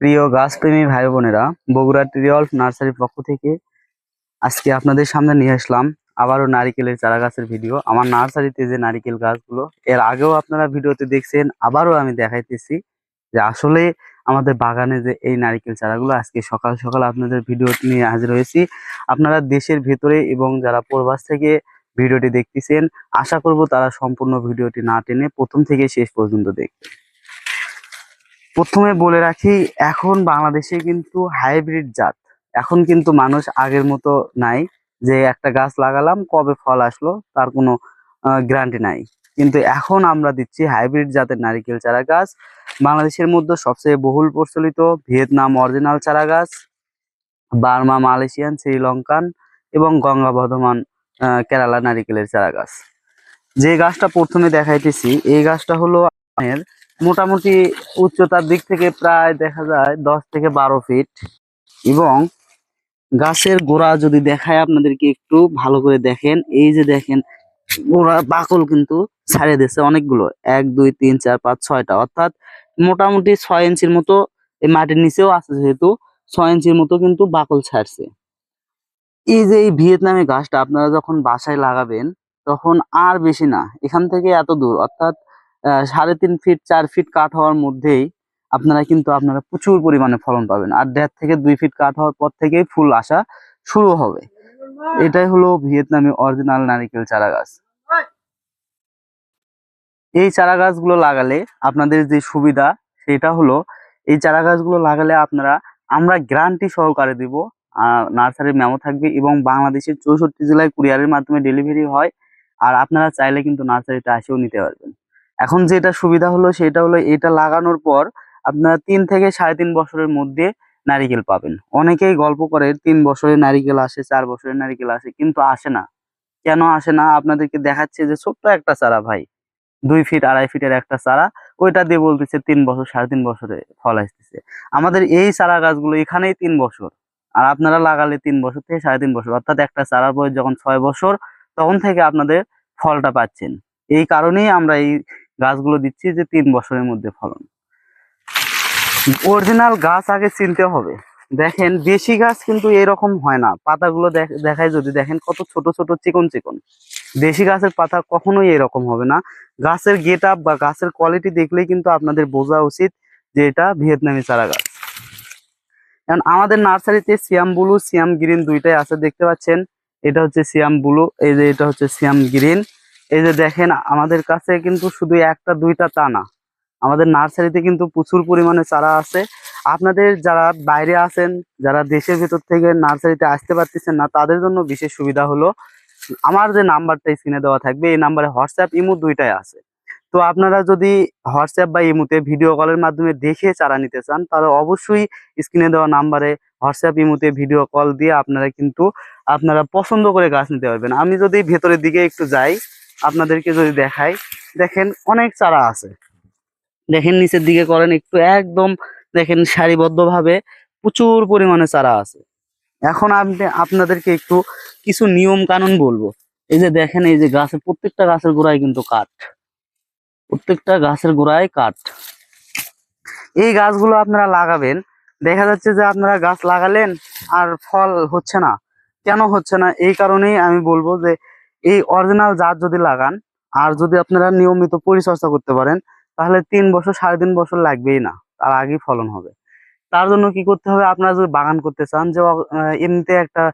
প্রিয় গাছপ্রেমী ভাই বোনেরা বগুড়া ট্রিঅল্ফ নার্সারির পক্ষ থেকে আজকে আপনাদের সামনে নিয়ে আসলাম আবারও নারিকেলের চারা গাছের ভিডিও। আমার নার্সারিতে যে নারিকেল গাছগুলো, এর আগেও আপনারা ভিডিওতে দেখছেন, আবারও আমি দেখাইতেছি যে আসলে আমাদের বাগানে যে এই নারিকেল চারাগুলো, আজকে সকাল সকাল আপনাদের ভিডিও নিয়ে হাজির হয়েছি। আপনারা দেশের ভেতরে এবং যারা প্রবাস থেকে ভিডিওটি দেখতেছেন, আশা করব তারা সম্পূর্ণ ভিডিওটি না টেনে প্রথম থেকে শেষ পর্যন্ত দেখবে প্রথমে বলে রাখি, এখন বাংলাদেশে কিন্তু হাইব্রিড জাত। এখন কিন্তু মানুষ আগের মতো নাই যে একটা গাছ লাগালাম, কবে ফল আসলো তার কোনো গ্যারান্টি নাই। কিন্তু এখন আমরা দিচ্ছি হাইব্রিড জাতের নারিকেল চারা গাছ। বাংলাদেশের মধ্যে সবচেয়ে বহুল প্রচলিত ভিয়েতনাম অরিজিনাল চারা গাছ, বার্মা, মালয়েশিয়ান, শ্রীলঙ্কান এবং গঙ্গা বর্ধমান কেরালা নারিকেলের চারা গাছ। যে গাছটা প্রথমে দেখাইতেছি, এই গাছটা হলো আপনার মোটামুটি উচ্চতার দিক থেকে প্রায় দেখা যায় দশ থেকে বারো ফিট এবং গাছের গোড়া যদি দেখায় আপনাদেরকে একটু ভালো করে দেখেন, এই যে দেখেন, গোড়া বাকল কিন্তু ছাড়িয়ে দিচ্ছে অনেকগুলো। এক, দুই, তিন, চার, পাঁচ, ছয়টা। অর্থাৎ মোটামুটি ছয় ইঞ্চির মতো এই মাটির নিচেও আছে যেহেতু, ছয় ইঞ্চির মতো কিন্তু বাকল ছাড়ছে। এই যে এই ভিয়েতনামি গাছটা আপনারা যখন বাসায় লাগাবেন, তখন আর বেশি না, এখান থেকে এত দূর। অর্থাৎ সাড়ে তিন ফিট চার ফিট কাঠ হওয়ার মধ্যেই আপনারা কিন্তু আপনারা প্রচুর পরিমাণে ফলন পাবেন। আর দেড় থেকে দুই ফিট কাঠ হওয়ার পর থেকেই ফুল আসা শুরু হবে। এটাই হলো ভিয়েতনামি অরিজিনাল নারিকেল চারা গাছ এই চারা গাছগুলো লাগালে আপনাদের যে সুবিধা, সেটা হলো এই চারা গাছগুলো লাগালে আপনারা, আমরা গ্যারান্টি সহকারে দিব নার্সারির মেমো থাকবে এবং বাংলাদেশের চৌষট্টি জেলায় কুরিয়ারের মাধ্যমে ডেলিভারি হয়। আর আপনারা চাইলে কিন্তু নার্সারিটা এসেও নিতে পারবেন। এখন যেটা সুবিধা হলো সেটা হলো এটা লাগানোর পর আপনারা তিন থেকে সাড়ে তিন বছরের মধ্যে নারিকেল পাবেন। অনেকেই গল্প করে তিন বছরের নারিকেল আসে, চার বছরের নারিকেল আসে, কিন্তু আসে না। কেন আসে না? আপনাদেরকে দেখাচ্ছে যে ছোট্ট একটা চারা ভাই, দুই ফিট, আড়াই ফিটের একটা চারা, ওইটা দিয়ে বলতেছে তিন বছর, সাড়ে তিন বছরে ফল আসতেছে। আমাদের এই চারা গাছগুলো এখানেই তিন বছর। আর আপনারা লাগালে তিন বছর থেকে সাড়ে তিন বছর, অর্থাৎ একটা চারা বয়স যখন ছয় বছর, তখন থেকে আপনাদের ফলটা পাচ্ছেন। এই কারণেই আমরা এই গাছগুলো দিচ্ছি যে তিন বছরের মধ্যে ফলন। অরিজিনাল গাছ আগে চিনতে হবে। দেখেন, দেশি গাছ কিন্তু এরকম হয় না। পাতাগুলো দেখ- দেখায় যদি দেখেন, কত ছোট ছোট, চিকন চিকন। দেশি গাছের পাতা কখনোই এরকম হবে না। গাছের গেট আপ বা গাছের কোয়ালিটি দেখলেই কিন্তু আপনাদের বোঝা উচিত যে এটা ভিয়েতনামি চারা গাছ। কারণ আমাদের নার্সারিতে সিয়াম ব্লু, সিয়াম গ্রিন দুইটাই আছে, দেখতে পাচ্ছেন। এটা হচ্ছে সিয়াম ব্লু, এই যে এটা হচ্ছে সিয়াম গ্রিন। এই যে দেখেন, আমাদের কাছে কিন্তু শুধু একটা, দুইটা তা না। আমাদের নার্সারিতে কিন্তু প্রচুর পরিমাণে চারা আছে। আপনাদের যারা বাইরে আছেন, যারা দেশের ভেতর থেকে নার্সারিতে আসতে পারতেছেন না, তাদের জন্য বিশেষ সুবিধা হলো, আমার যে নাম্বারটা স্ক্রিনে দেওয়া থাকবে, এই নাম্বারে হোয়াটসঅ্যাপ ইমো দুইটাই আছে। তো আপনারা যদি হোয়াটসঅ্যাপ বা ইমোতে ভিডিও কলের মাধ্যমে দেখে চারা নিতে চান, তাহলে অবশ্যই স্ক্রিনে দেওয়া নাম্বারে হোয়াটসঅ্যাপ ইমোতে ভিডিও কল দিয়ে আপনারা কিন্তু, আপনারা পছন্দ করে গাছ নিতে পারবেন। আমি যদি ভেতরের দিকে একটু যাই আপনাদেরকে যদি দেখাই, দেখেন অনেক চারা আছে। দেখেন নিচের দিকে করেন একটু একদম, দেখেন সারিবদ্ধভাবে প্রচুর পরিমাণে চারা আছে। এখন আপনি, আপনাদেরকে একটু কিছু নিয়ম কানুন বলব। এই যে দেখেন, এই যে গাছের প্রত্যেকটা গাছের গোড়ায় কিন্তু কাঠ। প্রত্যেকটা গাছের গোড়ায় কাঠ। এই গাছগুলো আপনারা লাগাবেন, দেখা যাচ্ছে যে আপনারা গাছ লাগালেন আর ফল হচ্ছে না। কেন হচ্ছে না? এই কারণেই আমি বলব যে এই অরিজিনাল জাত যদি লাগান, আর যদি আপনারা নিয়মিত পরিচর্যা করতে পারেন, তাহলে তিন বছর, সাড়ে তিন বছর লাগবেই না, তার আগেই ফলন হবে। তার জন্য কি করতে হবে, আপনারা যদি বাগান করতে চান, যে এমনিতে একটা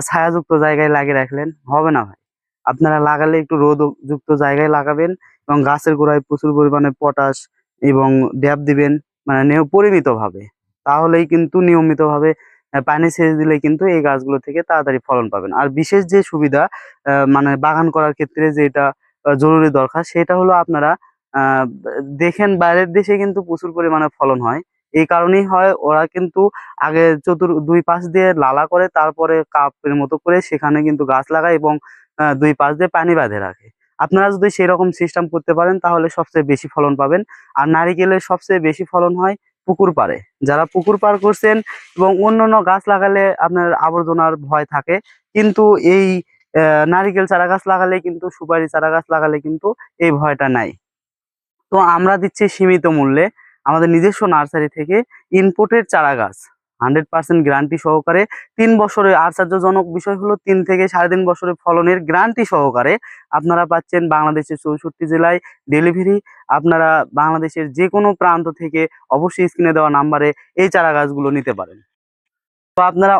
ছায়াযুক্ত জায়গায় লাগিয়ে রাখলেন, হবে না ভাই। আপনারা লাগালে একটু রোদ যুক্ত জায়গায় লাগাবেন এবং গাছের গোড়ায় প্রচুর পরিমাণে পটাশ এবং ড্যাপ দিবেন মানে পরিমিতভাবে তাহলেই কিন্তু নিয়মিতভাবে পানি সেচ দিলে কিন্তু এই গাছগুলো থেকে তাড়াতাড়ি ফলন পাবেন। আর বিশেষ যে সুবিধা মানে বাগান করার ক্ষেত্রে যেটা জরুরি দরকার, সেটা হলো আপনারা দেখেন বাইরের দেশে কিন্তু প্রচুর পরিমাণে ফলন হয়। এই কারণেই হয়, ওরা কিন্তু আগে চতুর, দুই পাশ দিয়ে লালা করে, তারপরে কাপের মতো করে সেখানে কিন্তু গাছ লাগায় এবং দুই পাশ দিয়ে পানি বাঁধে রাখে। আপনারা যদি সেরকম সিস্টেম করতে পারেন, তাহলে সবচেয়ে বেশি ফলন পাবেন। আর নারিকেলের সবচেয়ে বেশি ফলন হয় পুকুর পারে যারা পুকুর পার করছেন এবং অন্যান্য গাছ লাগালে আপনার আবর্জনার ভয় থাকে, কিন্তু এই নারিকেল চারা গাছ লাগালে কিন্তু, সুপারি চারা গাছ লাগালে কিন্তু এই ভয়টা নাই। তো আমরা দিচ্ছি সীমিত মূল্যে আমাদের নিজস্ব নার্সারি থেকে ইনপুটের চারা গাছ। হান্ড্রেড পার্সেন্ট গ্যারান্টি সহকারে তিন বছরে আশ্চর্যজনক বিষয় হলো তিন থেকে সাড়ে তিন বছরের ফলনের গ্যারান্টি সহকারে আপনারা পাচ্ছেন বাংলাদেশের চৌষট্টি জেলায় ডেলিভারি। আপনারা বাংলাদেশের যে কোনো প্রান্ত থেকে অবশ্যই স্ক্রিনে দেওয়া নাম্বারে এই চারা গাছগুলো নিতে পারেন। তো আপনারা